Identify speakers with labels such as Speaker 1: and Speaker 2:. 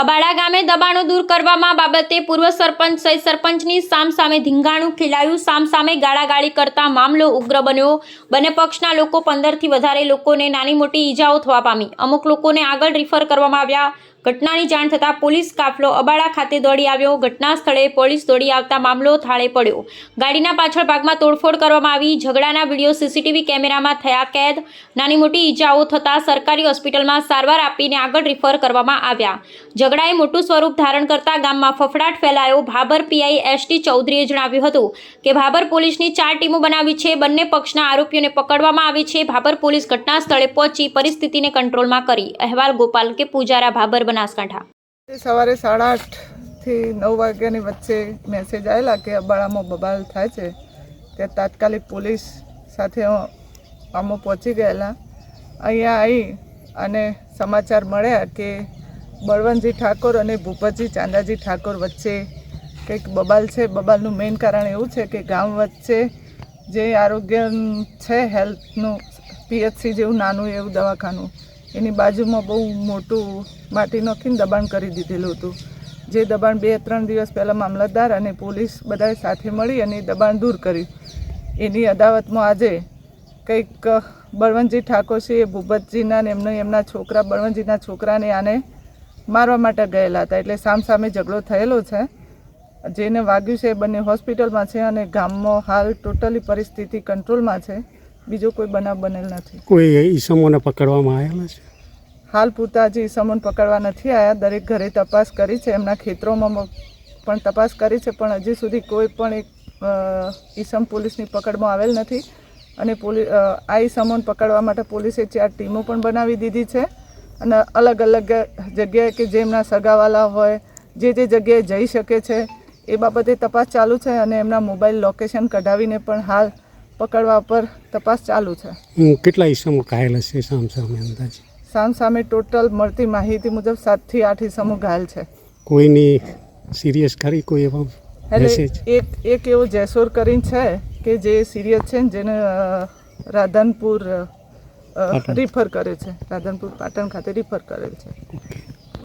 Speaker 1: અબાડા ગામે દબાણો દૂર કરવામાં બાબતે પૂર્વ સરપંચ સહિત સરપંચની સામસામે ધીંગાણું ખેલાયું સામસામે ગાળાગાળી કરતા મામલો ઉગ્ર બન્યો. બંને પક્ષના લોકો પંદરથી વધારે લોકોને નાની મોટી ઈજાઓ થવા પામી. અમુક લોકોને આગળ રિફર કરવામાં આવ્યા. ઘટનાની જાણ થતાં પોલીસ કાફલો અબાળા ખાતે દોડી આવ્યો. ઘટના સ્થળે પોલીસ દોડી આવતા મામલો થાળે પડ્યો. ગાડીના પાછળ ભાગમાં તોડફોડ કરવામાં આવી. ઝઘડાના વીડિયો સીસીટીવી કેમેરામાં થયા કેદ. નાની મોટી ઈજાઓ થતાં સરકારી હોસ્પિટલમાં સારવાર આપીને આગળ રિફર કરવામાં આવ્યા. ઝઘડાએ મોટું સ્વરૂપ ધારણ કરતા ગામમાં ફફડાટ ફેલાયો. ભાબર પીઆઈ એસટી ચૌધરીએ જણાવ્યું હતું કે ભાબર પોલીસની ચાર ટીમો બનાવી છે. બંને પક્ષના આરોપીઓને પકડવામાં આવી છે. ભાબર પોલીસ ઘટના સ્થળે પહોંચી પરિસ્થિતિને કંટ્રોલમાં કરી. અહેવાલ ગોપાલ કે, પૂજારા ભાબર બનાસકાંઠા.
Speaker 2: સવારે સાડા આઠથી નવ વાગ્યાની વચ્ચે મેસેજ આવેલા કે અબાળામાં બબાલ થાય છે તે તાત્કાલિક પોલીસ સાથે અમે પહોંચી ગયેલા. અહીંયા આવી અને સમાચાર મળ્યા કે બળવંતજી ઠાકોર અને ભૂપતજી ચાંદાજી ઠાકોર વચ્ચે કંઈક બબાલ છે. બબાલનું મેઇન કારણ એવું છે કે ગામ વચ્ચે જે આરોગ્ય છે હેલ્થનું પીએચસી જેવું નાનું એવું દવાખાનું. એની બાજુમાં બહુ મોટું માટી નાખીને દબાણ કરી દીધેલું હતું. જે દબાણ બે ત્રણ દિવસ પહેલાં મામલતદાર અને પોલીસ બધાએ સાથે મળી અને દબાણ દૂર કર્યું. એની અદાવતમાં આજે કંઈક બળવંતજી ઠાકોર છે, એ ભૂપતજીના ને એમનો એમના છોકરા, બળવંતજીના છોકરાને આને મારવા માટે ગયેલા હતા. એટલે સામસામે ઝઘડો થયેલો છે. જેને વાગ્યું છે એ બંને હોસ્પિટલમાં છે અને ગામમાં હાલ ટોટલી પરિસ્થિતિ કંટ્રોલમાં છે. બીજો કોઈ બનાવ બનેલ નથી.
Speaker 3: કોઈ ઈસમોને પકડવામાં આવેલા છે?
Speaker 2: હાલ પૂરતા હજી ઈસમોને પકડવા નથી આવ્યા દરેક ઘરે તપાસ કરી છે એમના ખેતરોમાં પણ તપાસ કરી છે પણ હજી સુધી કોઈ પણ એક ઈસમ પોલીસની પકડમાં આવેલ નથી. અને પોલીસ આ ઈસમોને પકડવા માટે પોલીસે ચાર ટીમો પણ બનાવી દીધી છે. અને અલગ અલગ જગ્યાએ કે જેમના સગાવાલા હોય જે જે જગ્યાએ જઈ શકે છે એ બાબતે તપાસ ચાલુ છે અને એમના મોબાઈલ લોકેશન કઢાવીને પણ હાલ પકડવા પર તપાસ ચાલુ છે.
Speaker 3: કેટલા ઈસમો ઘાયલ હશે સામ સામે અંદાજે?
Speaker 2: સામ સામે ટોટલ મળતી માહિતી મુજબ સાતથી આઠ ઈસમો ઘાયલ છે.
Speaker 3: કોઈની સિરિયસ ખરી કોઈ એવા
Speaker 2: એટલે એક એક એવો જેસોર કરીને છે કે જે સિરિયસ છે ને જેને રાધનપુર રિફર કરે છે. રાધનપુર પાટણ ખાતે રિફર કરેલ છે.